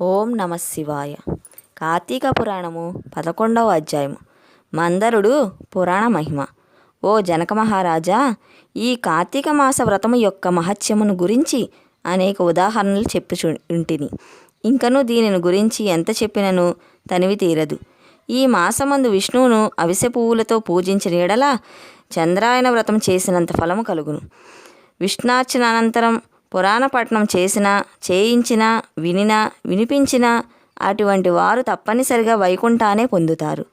ఓం నమ శివాయ. కార్తీక పురాణము పదకొండవ అధ్యాయము. మందరుడు పురాణ మహిమ. ఓ జనక మహారాజా ఈ కార్తీక మాస వ్రతము యొక్క మహత్యమును గురించి అనేక ఉదాహరణలు చెప్పు ఉంటిని ఇంకను దీనిని గురించి ఎంత చెప్పినను తనివి తీరదు. ఈ మాసమందు విష్ణువును అవిసె పువ్వులతో పూజించిన ఎడల చంద్రాయన వ్రతం చేసినంత ఫలము కలుగును. విష్ణార్చన అనంతరం పురాణ చేసినా చేయించినా వినినా వినిపించినా అటువంటి వారు తప్పనిసరిగా వైకుంఠానే పొందుతారు.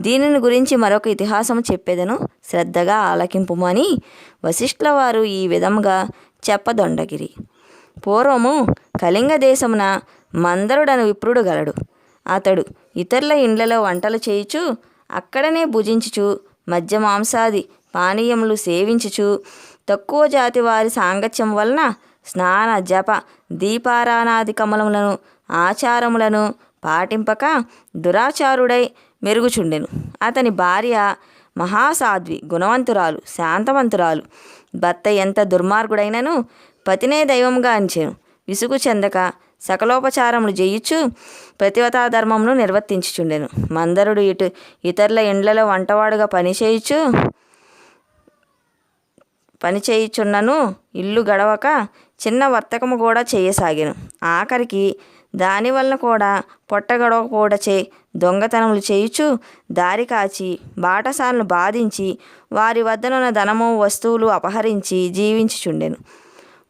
దీనిని గురించి మరొక ఇతిహాసం చెప్పేదను శ్రద్ధగా ఆలకింపుమని వశిష్ఠుల వారు ఈ విధముగా చెప్పదొండగిరి. పూర్వము కళింగ దేశమున మందరుడను విప్రుడు గలడు. అతడు ఇతరుల ఇండ్లలో వంటలు చేయుచు అక్కడనే భుజించుచు మధ్య మాంసాది పానీయములు సేవించుచు తక్కువ జాతి వారి సాంగత్యం వలన స్నాన జప దీపారాణాది కమలములను ఆచారములను పాటింపక దురాచారుడై మెరుగుచుండెను. అతని భార్య మహాసాధ్వి గుణవంతురాలు శాంతవంతురాలు. భర్త ఎంత దుర్మార్గుడైనను పతినే దైవంగా అంచెను. విసుగు చెందక సకలోపచారములు చేయుచు ప్రతివతా ధర్మమును నిర్వర్తించుచుండెను. మందరుడు ఇటు ఇతరుల ఇండ్లలో వంటవాడుగా పనిచేయుచు పని చేయుచున్నను ఇల్లు గడవక చిన్న వర్తకము కూడా చేయసాగాను. ఆఖరికి దానివలన కూడా పొట్ట గడవకపోవడచే దొంగతనములు చేయుచు దారి కాచి బాటసాలను బాధించి వారి వద్దనున్న ధనము వస్తువులు అపహరించి జీవించుచుండెను.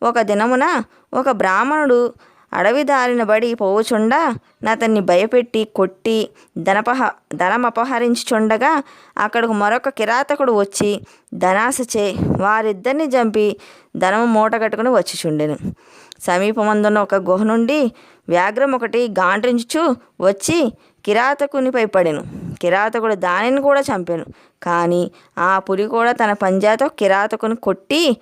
ఒక దినమున ఒక బ్రాహ్మణుడు అడవి దారిన బడి పోవుచుండా నతన్ని భయపెట్టి కొట్టి ధనపహ ధనమపహరించుచుండగా అక్కడకు మరొక కిరాతకుడు వచ్చి ధనాశచే వారిద్దరిని చంపి ధనము మూటగట్టుకుని వచ్చిచుండెను. సమీపమందున్న ఒక గుహ నుండి వ్యాఘ్రం ఒకటి గాండ్రించుచు వచ్చి కిరాతకునిపై పడెను. కిరాతకుడు దానిని కూడా చంపాను. కానీ ఆ పులి కూడా తన పంజాతో కిరాతకుని కొట్టి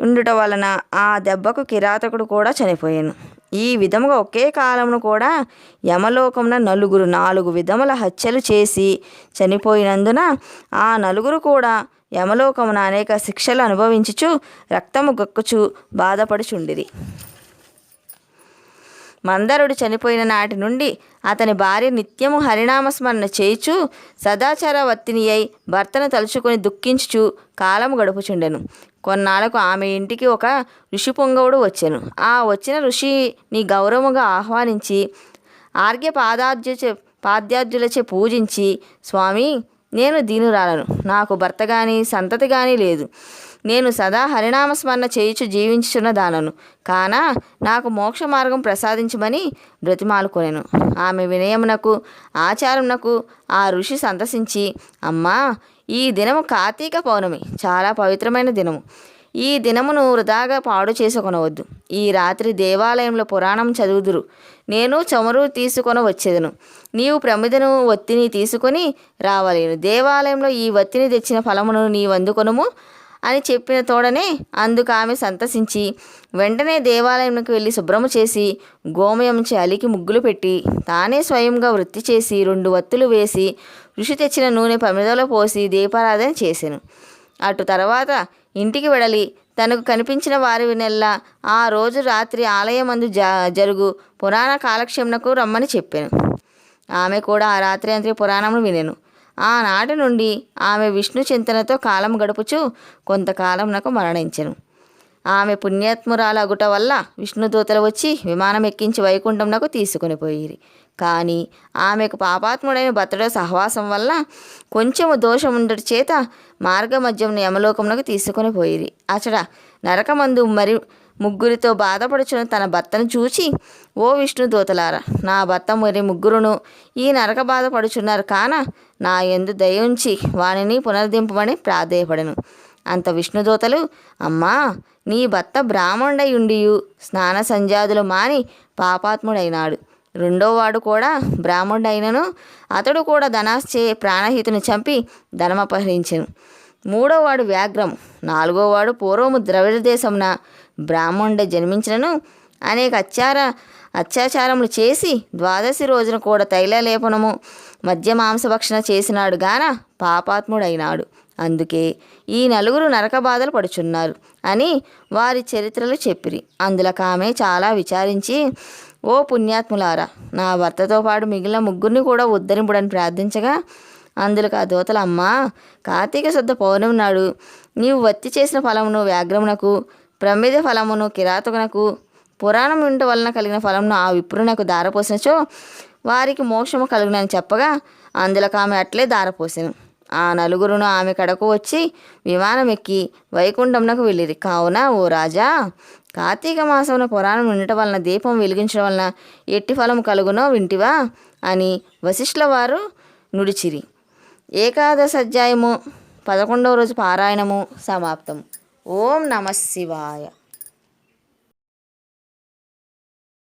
ఉండుట వలన ఆ దెబ్బకు కిరాతకుడు కూడా చనిపోయాను. ఈ విధముగా ఒకే కాలమును కూడా యమలోకమున నలుగురు నాలుగు విధముల హత్యలు చేసి చనిపోయినందున ఆ నలుగురు కూడా యమలోకమున అనేక శిక్షలు అనుభవించుచు రక్తము గక్కుచు బాధపడుచుండిరి. మందరుడు చనిపోయిన నాటి నుండి అతని భార్య నిత్యము హరినామస్మరణ చేయుచు సదాచారవర్తిని అయి భర్తను తలుచుకొని దుఃఖించుచు కాలము గడుపుచుండెను. కొన్నాళ్ళకు ఆమె ఇంటికి ఒక ఋషి పొంగవుడు వచ్చాను. ఆ వచ్చిన ఋషిని గౌరవముగా ఆహ్వానించి ఆర్ఘ్య పాదార్జు పాద్యార్జులచే పూజించి స్వామి నేను దీనురాలను. నాకు భర్త కానీ సంతతి కానీ లేదు. నేను సదా హరినామస్మరణ చేయుచు జీవించుచున్న దానను. కాన నాకు మోక్ష మార్గం ప్రసాదించమని బ్రతిమాలుకొనెను. ఆమె వినయమునకు ఆచారమునకు ఆ ఋషి సంతసించి అమ్మా ఈ దినము కార్తీక పౌర్ణమి. చాలా పవిత్రమైన దినము. ఈ దినమును వృధాగా పాడు చేసుకొనవద్దు. ఈ రాత్రి దేవాలయంలో పురాణం చదువుదురు. నేను చమురు తీసుకొని వచ్చేదను. నీవు ప్రమిదను ఒత్తిని తీసుకొని రావలేను. దేవాలయంలో ఈ ఒత్తిని తెచ్చిన ఫలమును నీవు అందుకొనుము అని చెప్పిన తోడనే అందుకు ఆమె సంతసించి వెంటనే దేవాలయంకి వెళ్ళి శుభ్రము చేసి గోమయంచి అలికి ముగ్గులు పెట్టి తానే స్వయంగా వృత్తి చేసి రెండు వత్తులు వేసి ఋషి తెచ్చిన నూనె ప్రమిదలో పోసి దీపారాధన చేశాను అటు తర్వాత ఇంటికి వెడలి. తనకు కనిపించిన వారి నెల్లా ఆ రోజు రాత్రి ఆలయమందు జ జరుగు పురాణ కాలక్షేమకు రమ్మని చెప్పాను. ఆమె కూడా ఆ రాత్రి అంతే పురాణమును వినెను. ఆనాటి నుండి ఆమె విష్ణు చింతనతో కాలం గడుపుచు కొంతకాలం నాకు మరణించెను. ఆమె పుణ్యాత్మురాలగుట వల్ల విష్ణుదూతలు వచ్చి విమానం ఎక్కించి వైకుంఠంనకు తీసుకుని పోయిరి. కానీ ఆమెకు పాపాత్ముడైన భర్తడ సహవాసం వల్ల కొంచెము దోషం ఉండటి చేత మార్గమధ్యం యమలోకమునకు తీసుకొని పోయిరి. అచడ నరకమందు మరి ముగ్గురితో బాధపడుచున్న తన భర్తను చూచి ఓ విష్ణు దూతలారా నా భర్త మరి ముగ్గురును ఈ నరక బాధపడుచున్నారు కాన నా ఎందు దయుంచి వానిని పునర్దింపమని ప్రాధేయపడను. అంత విష్ణుదూతలు అమ్మా నీ భర్త బ్రాహ్మణుడై ఉండియు స్నాన సంజాదులు మాని పాపాత్ముడైనాడు. రెండోవాడు కూడా బ్రాహ్మణుడైనను. అతడు కూడా ధనాశ్చే ప్రాణహితుని చంపి ధనమపహరించెను. మూడోవాడు వ్యాఘ్రం. నాలుగోవాడు పూర్వము ద్రవిడ దేశమున బ్రాహ్మణుడే జన్మించినను. అనేక అత్యార అత్యాచారములు చేసి ద్వాదశి రోజున కూడా తైలలేపనము మద్య మాంసభక్షణ చేసినాడు గాన పాపాత్ముడైనాడు. అందుకే ఈ నలుగురు నరక బాధలు పడుచున్నారు అని వారి చరిత్రలు చెప్పిరి. అందులో ఆమె చాలా విచారించి ఓ పుణ్యాత్ములారా నా భర్తతో పాటు మిగిలిన ముగ్గురిని కూడా ఉద్ధరింపుడని ప్రార్థించగా అందులకు ఆ దూతలు అమ్మా కార్తీక శుద్ధ పౌర్ణమి నాడు నీవు వత్తి చేసిన ఫలమును వ్యాఘ్రమునకు ప్రమిద ఫలమును కిరాతకునకు పురాణం ఉంట వలన కలిగిన ఫలమును ఆ విప్రునకు దారపోసినచో వారికి మోక్షము కలుగునని చెప్పగా అందులకు ఆమె అట్లే దారపోసాను ఆ నలుగురును ఆమె కడకు వచ్చి విమానం ఎక్కి వైకుంఠంనకు వెళ్ళిరి. కావున ఓ రాజా కార్తీక మాసమున పురాణం ఉండటం వలన దీపం వెలిగించడం వలన ఎట్టి ఫలం కలుగునో వింటివా? అని వశిష్ఠుల వారు నుడిచిరి. ఏకాదశ అధ్యాయము పదకొండవ రోజు పారాయణము సమాప్తం ఓం నమ శివాయ.